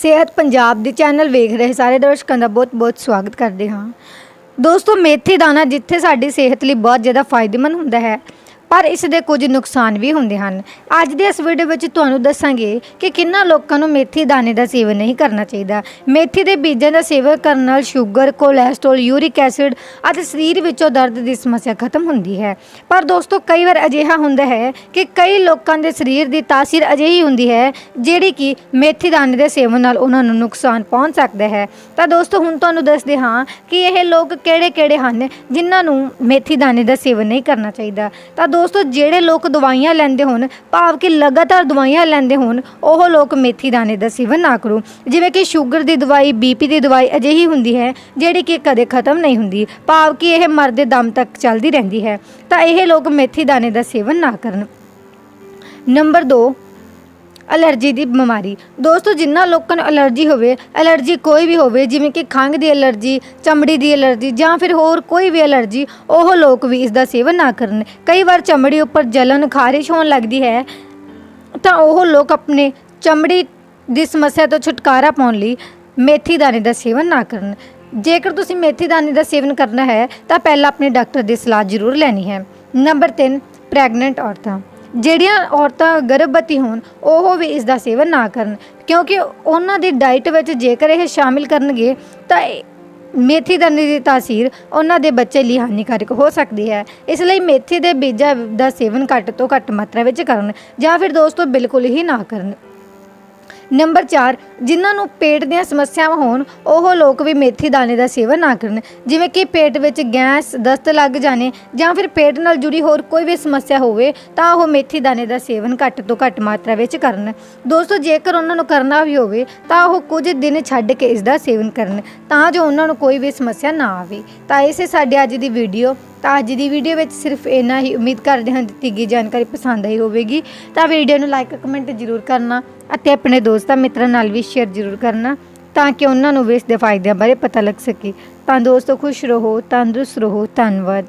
ਸਿਹਤ ਪੰਜਾਬ ਦੇ ਚੈਨਲ ਵੇਖ ਰਹੇ ਸਾਰੇ ਦਰਸ਼ਕਾਂ ਦਾ ਬਹੁਤ-ਬਹੁਤ ਸਵਾਗਤ ਕਰਦੇ ਹਾਂ। ਦੋਸਤੋ, ਮੇਥੀ ਦਾਣਾ ਜਿੱਥੇ ਸਾਡੀ ਸਿਹਤ ਲਈ ਬਹੁਤ ਜ਼ਿਆਦਾ ਫਾਇਦੇਮੰਦ ਹੁੰਦਾ ਹੈ ਪਰ ਇਸ ਦੇ ਕੁਝ ਨੁਕਸਾਨ ਵੀ ਹੁੰਦੇ ਹਨ। ਅੱਜ ਦੇ ਇਸ ਵੀਡੀਓ ਵਿੱਚ ਤੁਹਾਨੂੰ ਦੱਸਾਂਗੇ ਕਿ ਕਿੰਨਾ ਲੋਕਾਂ ਨੂੰ ਮੇਥੀ ਦਾਣੇ ਦਾ ਸੇਵਨ ਨਹੀਂ ਕਰਨਾ ਚਾਹੀਦਾ। ਮੇਥੀ ਦੇ ਬੀਜਾਂ ਦਾ ਸੇਵਨ ਕਰਨ ਨਾਲ ਸ਼ੂਗਰ, ਕੋਲੇਸਟ੍ਰੋਲ, ਯੂਰਿਕ ਐਸਿਡ ਅਤੇ ਸਰੀਰ ਵਿੱਚੋਂ ਦਰਦ ਦੀ ਸਮੱਸਿਆ ਖਤਮ ਹੁੰਦੀ ਹੈ। ਪਰ ਦੋਸਤੋ, ਕਈ ਵਾਰ ਅਜਿਹਾ ਹੁੰਦਾ ਹੈ ਕਿ ਕਈ ਲੋਕਾਂ ਦੇ ਸਰੀਰ ਦੀ ਤਾਸੀਰ ਅਜਿਹੀ ਹੁੰਦੀ ਹੈ ਜਿਹੜੀ ਕਿ ਮੇਥੀ ਦਾਣੇ ਦੇ ਸੇਵਨ ਨਾਲ ਉਹਨਾਂ ਨੂੰ ਨੁਕਸਾਨ ਪਹੁੰਚ ਸਕਦਾ ਹੈ। ਤਾਂ ਦੋਸਤੋ, ਹੁਣ ਤੁਹਾਨੂੰ ਦੱਸਦੇ ਹਾਂ ਕਿ ਇਹ ਲੋਕ ਕਿਹੜੇ-ਕਿਹੜੇ ਹਨ ਜਿਨ੍ਹਾਂ ਨੂੰ ਮੇਥੀ ਦਾਣੇ ਦਾ ਸੇਵਨ ਨਹੀਂ ਕਰਨਾ ਚਾਹੀਦਾ। ਤਾਂ ਦੋ ਦੋਸਤੋ, ਜਿਹੜੇ ਲੋਕ ਦਵਾਈਆਂ ਲੈਂਦੇ ਹੋਣ, ਭਾਵ ਕਿ ਲਗਾਤਾਰ ਦਵਾਈਆਂ ਲੈਂਦੇ ਹੋਣ, ਉਹ ਲੋਕ ਮੇਥੀ ਦਾਣੇ ਦਾ ਸੇਵਨ ਨਾ ਕਰੋ। ਜਿਵੇਂ ਕਿ ਸ਼ੂਗਰ ਦੀ ਦਵਾਈ ਬੀਪੀ ਦੀ ਦਵਾਈ ਅਜਿਹੀ ਹੁੰਦੀ ਹੈ, ਜਿਹੜੀ ਕਿ ਕਦੇ ਖਤਮ ਨਹੀਂ ਹੁੰਦੀ, ਭਾਵ ਕਿ ਇਹ ਮਰਦੇ ਦਮ ਤੱਕ ਚੱਲਦੀ ਰਹਿੰਦੀ ਹੈ। ਤਾਂ ਇਹ ਲੋਕ ਮੇਥੀ ਦਾਣੇ ਦਾ ਸੇਵਨ ਨਾ ਕਰਨ। ਨੰਬਰ 2 ਅਲਰਜੀ ਦੀ ਬਿਮਾਰੀ। ਦੋਸਤੋ, ਜਿੰਨਾ ਲੋਕਾਂ ਨੂੰ ਅਲਰਜੀ ਹੋਵੇ, ਅਲਰਜੀ ਕੋਈ ਵੀ ਹੋਵੇ, ਜਿਵੇਂ ਕਿ ਖੰਘ ਦੀ ਅਲਰਜੀ, ਚਮੜੀ ਦੀ ਅਲਰਜੀ ਜਾਂ ਫਿਰ ਹੋਰ ਕੋਈ ਵੀ ਅਲਰਜੀ, ਉਹ ਲੋਕ ਵੀ ਇਸ ਦਾ ਸੇਵਨ ਨਾ ਕਰਨ। ਕਈ ਵਾਰ ਚਮੜੀ ਉੱਪਰ ਜਲਨ, ਖਾਰਿਸ਼ ਹੋਣ ਲੱਗਦੀ ਹੈ, ਤਾਂ ਉਹ ਲੋਕ ਆਪਣੇ ਚਮੜੀ ਦੀ ਸਮੱਸਿਆ ਤੋਂ ਛੁਟਕਾਰਾ ਪਾਉਣ ਲਈ ਮੇਥੀ ਦਾਣੇ ਦਾ ਸੇਵਨ ਨਾ ਕਰਨ। ਜੇਕਰ ਤੁਸੀਂ ਮੇਥੀ ਦਾਣੇ ਦਾ ਸੇਵਨ ਕਰਨਾ ਹੈ, ਤਾਂ ਪਹਿਲਾਂ ਆਪਣੇ ਡਾਕਟਰ ਦੀ ਸਲਾਹ ਜ਼ਰੂਰ ਲੈਣੀ ਹੈ। ਨੰਬਰ 3 ਪ੍ਰੈਗਨੈਂਟ ਔਰਤਾਂ। ਜਿਹੜੀਆਂ ਔਰਤਾਂ ਗਰਭਵਤੀ ਹੋਣ, ਉਹ ਵੀ ਇਸ ਦਾ ਸੇਵਨ ਨਾ ਕਰਨ। ਕਿਉਂਕਿ ਉਹਨਾਂ ਦੀ ਡਾਈਟ ਵਿੱਚ ਜੇਕਰ ਇਹ ਸ਼ਾਮਿਲ ਕਰਨਗੇ, ਤਾਂ ਮੇਥੀ ਦਾਣੇ ਦੀ ਤਾਸੀਰ ਉਹਨਾਂ ਦੇ ਬੱਚੇ ਲਈ ਹਾਨੀਕਾਰਕ ਹੋ ਸਕਦੀ ਹੈ। ਇਸ ਲਈ ਮੇਥੀ ਦੇ ਬੀਜਾਂ ਦਾ ਸੇਵਨ ਘੱਟ ਤੋਂ ਘੱਟ ਮਾਤਰਾ ਵਿੱਚ ਕਰਨ ਜਾਂ ਫਿਰ ਦੋਸਤੋ ਬਿਲਕੁਲ ਹੀ ਨਾ ਕਰਨ। ਨੰਬਰ 4 ਜਿਨ੍ਹਾਂ ਨੂੰ ਪੇਟ ਦੀਆਂ ਸਮੱਸਿਆਵਾਂ ਹੋਣ, ਉਹ ਲੋਕ ਵੀ ਮੇਥੀ ਦਾਣੇ ਦਾ ਸੇਵਨ ਨਾ ਕਰਨ। ਜਿਵੇਂ ਕਿ ਪੇਟ ਵਿੱਚ ਗੈਸ, ਦਸਤ ਲੱਗ ਜਾਣੇ ਜਾਂ ਫਿਰ ਪੇਟ ਨਾਲ ਜੁੜੀ ਹੋਰ ਕੋਈ ਵੀ ਸਮੱਸਿਆ ਹੋਵੇ, ਤਾਂ ਉਹ ਮੇਥੀ ਦਾਣੇ ਦਾ ਸੇਵਨ ਘੱਟ ਤੋਂ ਘੱਟ ਮਾਤਰਾ ਵਿੱਚ ਕਰਨ। ਦੋਸਤੋ, ਜੇਕਰ ਉਹਨਾਂ ਨੂੰ ਕਰਨਾ ਵੀ ਹੋਵੇ, ਤਾਂ ਉਹ ਕੁਝ ਦਿਨ ਛੱਡ ਕੇ ਇਸ ਦਾ ਸੇਵਨ ਕਰਨ, ਤਾਂ ਜੋ ਉਹਨਾਂ ਨੂੰ ਕੋਈ ਵੀ ਸਮੱਸਿਆ ਨਾ ਆਵੇ। ਤਾਂ ਇਸੇ ਸਾਡੀ ਅੱਜ ਦੀ ਵੀਡੀਓ। ਤਾਂ ਅੱਜ ਦੀ ਵੀਡੀਓ ਵਿੱਚ ਸਿਰਫ ਇੰਨਾ ਹੀ। ਉਮੀਦ ਕਰਦੇ ਹਾਂ ਦਿੱਤੀ ਗਈ ਜਾਣਕਾਰੀ ਪਸੰਦ ਆਈ ਹੋਵੇਗੀ। ਤਾਂ ਵੀਡੀਓ ਨੂੰ ਲਾਈਕ ਕਮੈਂਟ ਜ਼ਰੂਰ ਕਰਨਾ ਅਤੇ ਆਪਣੇ ਦੋਸਤਾਂ ਮਿੱਤਰਾਂ ਨਾਲ ਵੀ ਸ਼ੇਅਰ ਜ਼ਰੂਰ ਕਰਨਾ ਤਾਂ ਕਿ ਉਹਨਾਂ ਨੂੰ ਵੀ ਇਸ ਦੇ ਫਾਇਦਿਆਂ ਬਾਰੇ ਪਤਾ ਲੱਗ ਸਕੇ। ਤਾਂ ਦੋਸਤੋ ਖੁਸ਼ ਰਹੋ, ਤੰਦਰੁਸਤ ਰਹੋ। ਧੰਨਵਾਦ।